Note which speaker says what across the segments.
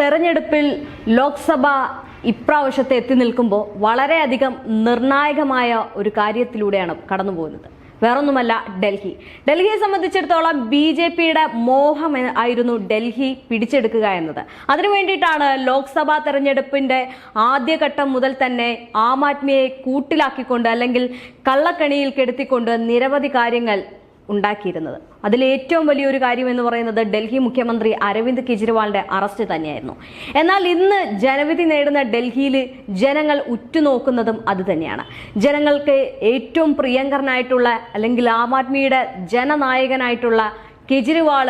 Speaker 1: തെരഞ്ഞെടുപ്പിൽ ലോക്സഭ ഇപ്രാവശ്യത്തെ എത്തി നിൽക്കുമ്പോൾ വളരെയധികം നിർണായകമായ ഒരു കാര്യത്തിലൂടെയാണ് കടന്നു പോകുന്നത് വേറൊന്നുമല്ല ഡൽഹി. ഡൽഹിയെ സംബന്ധിച്ചിടത്തോളം ബി ജെ പിയുടെ മോഹം ആയിരുന്നു ഡൽഹി പിടിച്ചെടുക്കുക എന്നത്. അതിനു വേണ്ടിയിട്ടാണ് ലോക്സഭാ തെരഞ്ഞെടുപ്പിന്റെ ആദ്യഘട്ടം മുതൽ തന്നെ ആം ആദ്മിയെ കൂട്ടിലാക്കിക്കൊണ്ട് അല്ലെങ്കിൽ കള്ളക്കണിയിൽ കെടുത്തിക്കൊണ്ട് നിരവധി കാര്യങ്ങൾ ഉണ്ടാക്കിയിരുന്നത്. അതിൽ ഏറ്റവും വലിയൊരു കാര്യം എന്ന് പറയുന്നത് ഡൽഹി മുഖ്യമന്ത്രി അരവിന്ദ് കെജ്രിവാളിന്റെ അറസ്റ്റ് തന്നെയായിരുന്നു. എന്നാൽ ഇന്ന് ജനവിധി നേടുന്ന ഡൽഹിയിൽ ജനങ്ങൾ ഉറ്റുനോക്കുന്നതും അത് തന്നെയാണ്. ജനങ്ങൾക്ക് ഏറ്റവും പ്രിയങ്കരനായിട്ടുള്ള അല്ലെങ്കിൽ ആം ആദ്മിയുടെ ജനനായകനായിട്ടുള്ള കെജ്രിവാൾ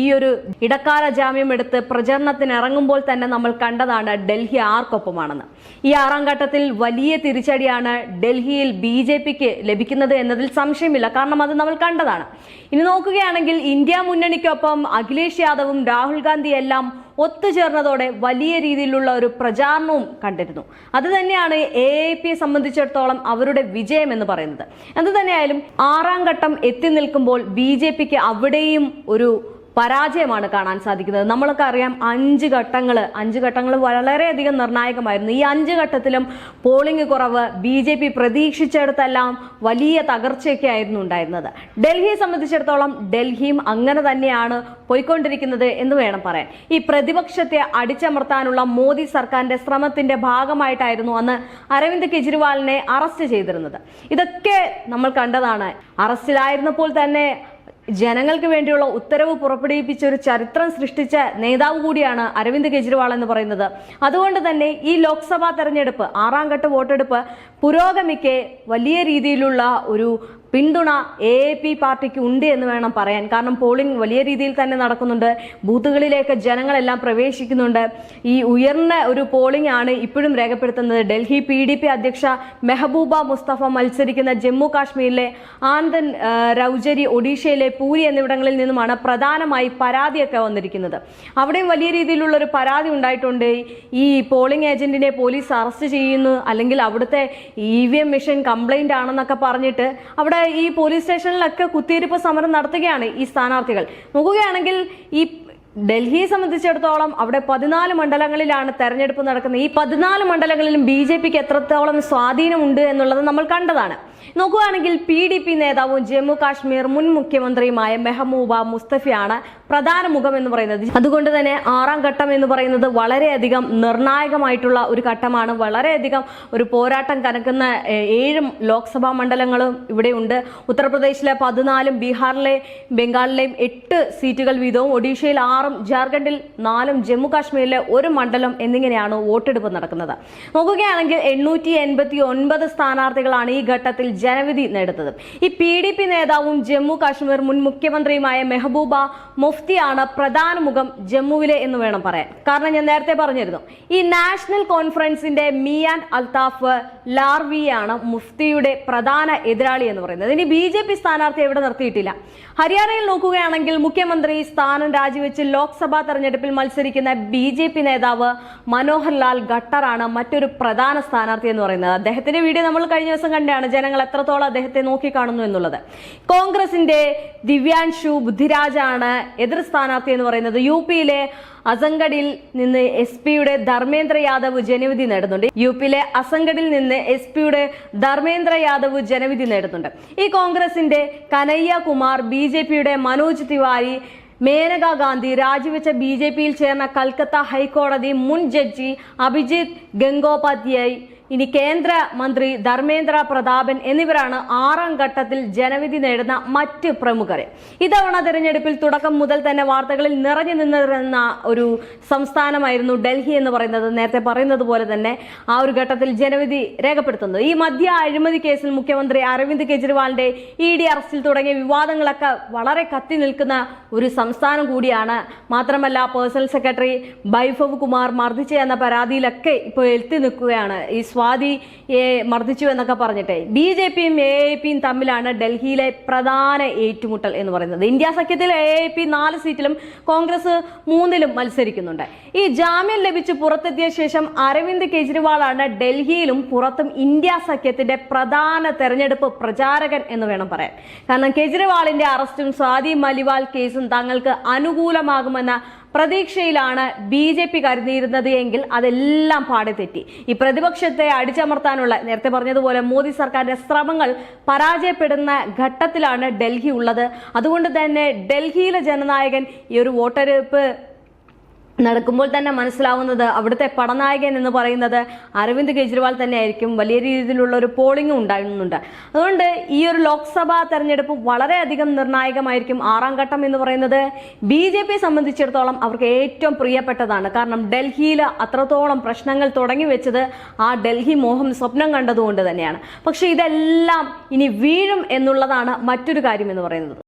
Speaker 1: ഈ ഒരു ഇടക്കാല ജാമ്യം എടുത്ത് പ്രചരണത്തിന് ഇറങ്ങുമ്പോൾ തന്നെ നമ്മൾ കണ്ടതാണ് ഡൽഹി ആർക്കൊപ്പമാണെന്ന്. ഈ ആറാം ഘട്ടത്തിൽ വലിയ തിരിച്ചടിയാണ് ഡൽഹിയിൽ ബി ജെ പിക്ക് ലഭിക്കുന്നത് എന്നതിൽ സംശയമില്ല. കാരണം അത് നമ്മൾ കണ്ടതാണ്. ഇനി നോക്കുകയാണെങ്കിൽ ഇന്ത്യ മുന്നണിക്കൊപ്പം അഖിലേഷ് യാദവും രാഹുൽ ഗാന്ധി എല്ലാം ഒത്തുചേർന്നതോടെ വലിയ രീതിയിലുള്ള ഒരു പ്രചാരണവും കണ്ടിരുന്നു. അത് തന്നെയാണ് എ ഐ പിയെ സംബന്ധിച്ചിടത്തോളം അവരുടെ വിജയം എന്ന് പറയുന്നത്. എന്ത് തന്നെയായാലും ആറാം ഘട്ടം എത്തി നിൽക്കുമ്പോൾ ബി ജെ പിക്ക് അവിടെയും ഒരു പരാജയമാണ് കാണാൻ സാധിക്കുന്നത്. നമ്മളൊക്കെ അറിയാം അഞ്ച് ഘട്ടങ്ങൾ അഞ്ച് ഘട്ടങ്ങൾ വളരെയധികം നിർണായകമായിരുന്നു. ഈ അഞ്ച് ഘട്ടത്തിലും പോളിംഗ് കുറവ് ബി ജെ പി പ്രതീക്ഷിച്ചിടത്തെല്ലാം വലിയ തകർച്ചയൊക്കെ ആയിരുന്നു ഉണ്ടായിരുന്നത്. ഡൽഹിയെ സംബന്ധിച്ചിടത്തോളം ഡൽഹിയും അങ്ങനെ തന്നെയാണ് പോയിക്കൊണ്ടിരിക്കുന്നത് എന്ന് വേണം പറയാൻ. ഈ പ്രതിപക്ഷത്തെ അടിച്ചമർത്താനുള്ള മോദി സർക്കാരിന്റെ ശ്രമത്തിന്റെ ഭാഗമായിട്ടായിരുന്നു അന്ന് അരവിന്ദ് കെജ്രിവാളിനെ അറസ്റ്റ് ചെയ്തിരുന്നത്. ഇതൊക്കെ നമ്മൾ കണ്ടതാണ്. അറസ്റ്റിലായിരുന്നപ്പോൾ തന്നെ ജനങ്ങൾക്ക് വേണ്ടിയുള്ള ഉത്തരവ് പുറപ്പെടുവിപ്പിച്ച ഒരു ചരിത്രം സൃഷ്ടിച്ച നേതാവ് കൂടിയാണ് അരവിന്ദ് കെജ്രിവാൾ എന്ന് പറയുന്നത്. അതുകൊണ്ട് തന്നെ ഈ ലോക്സഭാ തെരഞ്ഞെടുപ്പ് ആറാം ഘട്ട വോട്ടെടുപ്പ് പുരോഗമിക്കെ വലിയ രീതിയിലുള്ള ഒരു പിന്തുണ എ പി പാർട്ടിക്ക് ഉണ്ട് എന്ന് വേണം പറയാൻ. കാരണം പോളിംഗ് വലിയ രീതിയിൽ തന്നെ നടക്കുന്നുണ്ട്. ബൂത്തുകളിലേക്ക് ജനങ്ങളെല്ലാം പ്രവേശിക്കുന്നുണ്ട്. ഈ ഉയർന്ന ഒരു പോളിംഗ് ആണ് ഇപ്പോഴും രേഖപ്പെടുത്തുന്നത്. ഡൽഹി പി ഡി പി അധ്യക്ഷ മെഹബൂബ മുസ്തഫ മത്സരിക്കുന്ന ജമ്മു കാശ്മീരിലെ ആനന്ദൻ ആ, രൗജരി ഒഡീഷയിലെ പൂരി എന്നിവിടങ്ങളിൽ നിന്നുമാണ് പ്രധാനമായി പരാതിയൊക്കെ വന്നിരിക്കുന്നത്. അവിടെയും വലിയ രീതിയിലുള്ള ഒരു പരാതി ഉണ്ടായിട്ടുണ്ട്. ഈ പോളിംഗ് ഏജന്റിനെ പോലീസ് അറസ്റ്റ് ചെയ്യുന്നു. അല്ലെങ്കിൽ അവിടുത്തെ E V M machine complaint ആണെന്നൊക്കെ പറഞ്ഞിട്ട് അവിടെ ഈ പോലീസ് സ്റ്റേഷനിലൊക്കെ കുത്തിയിരിപ്പ് സമരം നടത്തുകയാണ് ഈ സ്ഥാനാർത്ഥികൾ. നോക്കുകയാണെങ്കിൽ ഈ ഡൽഹിയെ സംബന്ധിച്ചിടത്തോളം അവിടെ പതിനാല് മണ്ഡലങ്ങളിലാണ് തെരഞ്ഞെടുപ്പ് നടക്കുന്നത്. ഈ പതിനാല് മണ്ഡലങ്ങളിലും ബി ജെ പിക്ക് എത്രത്തോളം സ്വാധീനമുണ്ട് എന്നുള്ളത് നമ്മൾ കണ്ടതാണ്. നോക്കുകയാണെങ്കിൽ പി ഡി പി നേതാവും ജമ്മു കാശ്മീർ മുൻ മുഖ്യമന്ത്രിയുമായ മെഹബൂബ മുസ്തഫിയാണ് പ്രധാന മുഖം എന്ന് പറയുന്നത്. അതുകൊണ്ട് തന്നെ ആറാം ഘട്ടം എന്ന് പറയുന്നത് വളരെയധികം നിർണായകമായിട്ടുള്ള ഒരു ഘട്ടമാണ്. വളരെയധികം ഒരു പോരാട്ടം കനക്കുന്ന ഏഴ് ലോക്സഭാ മണ്ഡലങ്ങളും ഇവിടെയുണ്ട് ഉത്തർപ്രദേശിലെ പതിനാലും ബീഹാറിലെ ബംഗാളിലെയും എട്ട് സീറ്റുകൾ വീതവും ഒഡീഷയിൽ ആറും ജാർഖണ്ഡിൽ നാലും ജമ്മു കാശ്മീരിലെ ഒരു മണ്ഡലം എന്നിങ്ങനെയാണ് വോട്ടെടുപ്പ് നടക്കുന്നത്. നോക്കുകയാണെങ്കിൽ എണ്ണൂറ്റി എൺപത്തി ഒൻപത് സ്ഥാനാർത്ഥികളാണ് ഈ ഘട്ടത്തിൽ ജനവിധി നേടുന്നത്. ഈ പി ഡി പി നേതാവും ജമ്മു കാശ്മീർ മുൻ മുഖ്യമന്ത്രിയുമായ മെഹബൂബ മുഫ്തിയാണ് പ്രധാന മുഖം ജമ്മുവിലെ എന്ന് വേണം പറയാൻ. കാരണം ഞാൻ നേരത്തെ പറഞ്ഞിരുന്നു ഈ നാഷണൽ കോൺഫറൻസിന്റെ മിയാൻ അൽതാഫ് ലാർവിയാണ് മുഫ്തിയുടെ പ്രധാന എതിരാളി എന്ന് പറയുന്നത്. ഇനി ബി ജെ പി സ്ഥാനാർത്ഥി എവിടെ നിർത്തിയിട്ടില്ല. ഹരിയാനയിൽ നോക്കുകയാണെങ്കിൽ മുഖ്യമന്ത്രി സ്ഥാനം രാജിവെച്ച് ലോക്സഭാ തെരഞ്ഞെടുപ്പിൽ മത്സരിക്കുന്ന ബി ജെ പി നേതാവ് മനോഹർലാൽ ഖട്ടറാണ് മറ്റൊരു പ്രധാന സ്ഥാനാർത്ഥി എന്ന് പറയുന്നത്. അദ്ദേഹത്തിന്റെ വീഡിയോ നമ്മൾ കഴിഞ്ഞ ദിവസം കണ്ടാണ് ജനങ്ങൾ എത്രത്തോളം അദ്ദേഹത്തെ നോക്കിക്കാണുന്നു എന്നുള്ളത്. കോൺഗ്രസിന്റെ ദിവ്യാൻഷു ബുദ്ധിരാജാണ് എതിർ സ്ഥാനാർത്ഥി എന്ന് പറയുന്നത്. യു പിയിലെ അസംഗഡിൽ നിന്ന് എസ് പിയുടെ ധർമ്മേന്ദ്ര യാദവ് ജനവിധി നേടുന്നുണ്ട്. യു പിയിലെ അസംഗഡിൽ നിന്ന് എസ് പിയുടെ ധർമ്മേന്ദ്ര യാദവ് ജനവിധി നേടുന്നുണ്ട്. ഈ കോൺഗ്രസിന്റെ കനയ്യ കുമാർ ബി ജെ പിയുടെ മനോജ് തിവാരി മേനക ഗാന്ധി രാജിവെച്ച ബി ജെ പിയിൽ ചേർന്ന കൽക്കത്ത ഹൈക്കോടതി മുൻ ജഡ്ജി അഭിജിത് ഗംഗോപാധ്യായ് ഇനി കേന്ദ്ര മന്ത്രി ധർമ്മേന്ദ്ര പ്രതാപൻ എന്നിവരാണ് ആറാം ഘട്ടത്തിൽ ജനവിധി നേടുന്ന മറ്റ് പ്രമുഖരെ. ഇത്തവണ തെരഞ്ഞെടുപ്പിൽ തുടക്കം മുതൽ തന്നെ വാർത്തകളിൽ നിറഞ്ഞു നിന്നിരുന്ന ഒരു സംസ്ഥാനമായിരുന്നു ഡൽഹി എന്ന് പറയുന്നത്. നേരത്തെ പറയുന്നത് പോലെ തന്നെ ആ ഒരു ഘട്ടത്തിൽ ജനവിധി രേഖപ്പെടുത്തുന്നത് ഈ മദ്യ അഴിമതി കേസിൽ മുഖ്യമന്ത്രി അരവിന്ദ് കെജ്രിവാളിന്റെ ഇ ഡി അറസ്റ്റിൽ തുടങ്ങിയ വിവാദങ്ങളൊക്കെ വളരെ കത്തി നിൽക്കുന്ന ഒരു സംസ്ഥാനം കൂടിയാണ്. മാത്രമല്ല പേഴ്സണൽ സെക്രട്ടറി ബൈഭവ് കുമാർ മർദ്ദിച്ച എന്ന പരാതിയിലൊക്കെ ഇപ്പോൾ എത്തി നിൽക്കുകയാണ് ഈ സ്വാതിയെ മർദ്ദിച്ചു എന്നൊക്കെ പറഞ്ഞിട്ട്. ബി ജെ പിയും എ എ പിയും തമ്മിലാണ് ഡൽഹിയിലെ പ്രധാന ഏറ്റുമുട്ടൽ എന്ന് പറയുന്നത്. ഇന്ത്യ സഖ്യത്തിൽ എ എ പി നാല് സീറ്റിലും കോൺഗ്രസ് മൂന്നിലും മത്സരിക്കുന്നുണ്ട്. ഈ ജാമ്യം ലഭിച്ച് പുറത്തെത്തിയ ശേഷം അരവിന്ദ് കെജ്രിവാളാണ് ഡൽഹിയിലും പുറത്തും ഇന്ത്യ സഖ്യത്തിന്റെ പ്രധാന തെരഞ്ഞെടുപ്പ് പ്രചാരകൻ എന്ന് വേണം പറയാൻ. കാരണം കെജ്രിവാളിന്റെ അറസ്റ്റും സ്വാതി മലിവാൾ കേസും തങ്ങൾക്ക് അനുകൂലമാകുമെന്ന പ്രതീക്ഷയിലാണ് ബി ജെ പി കരുതിയിരുന്നത് എങ്കിൽ അതെല്ലാം പാടെ തെറ്റി. ഈ പ്രതിപക്ഷത്തെ അടിച്ചമർത്താനുള്ള നേരത്തെ പറഞ്ഞതുപോലെ മോദി സർക്കാരിന്റെ ശ്രമങ്ങൾ പരാജയപ്പെടുന്ന ഘട്ടത്തിലാണ് ഡൽഹി ഉള്ളത്. അതുകൊണ്ട് തന്നെ ഡൽഹിയിലെ ജനനായകൻ ഈ ഒരു വോട്ടെടുപ്പ് നടക്കുമ്പോൾ തന്നെ മനസ്സിലാവുന്നത് അവിടുത്തെ പടനായകൻ എന്ന് പറയുന്നത് അരവിന്ദ് കെജ്രിവാൾ തന്നെ ആയിരിക്കും വലിയ രീതിയിലുള്ള ഒരു പോളിംഗ് ഉണ്ടാകുന്നുണ്ട് അതുകൊണ്ട് ഈ ഒരു ലോക്സഭാ തെരഞ്ഞെടുപ്പ് വളരെയധികം നിർണായകമായിരിക്കും. ആറാം ഘട്ടം എന്ന് പറയുന്നത് ബി ജെ പിയെ സംബന്ധിച്ചിടത്തോളം അവർക്ക് ഏറ്റവും പ്രിയപ്പെട്ടതാണ്. കാരണം ഡൽഹിയിൽ അത്രത്തോളം പ്രശ്നങ്ങൾ തുടങ്ങി വെച്ചത് ആ ഡൽഹി മോഹം സ്വപ്നം കണ്ടതുകൊണ്ട് തന്നെയാണ്. പക്ഷെ ഇതെല്ലാം ഇനി വീഴും എന്നുള്ളതാണ് മറ്റൊരു കാര്യം എന്ന് പറയുന്നത്.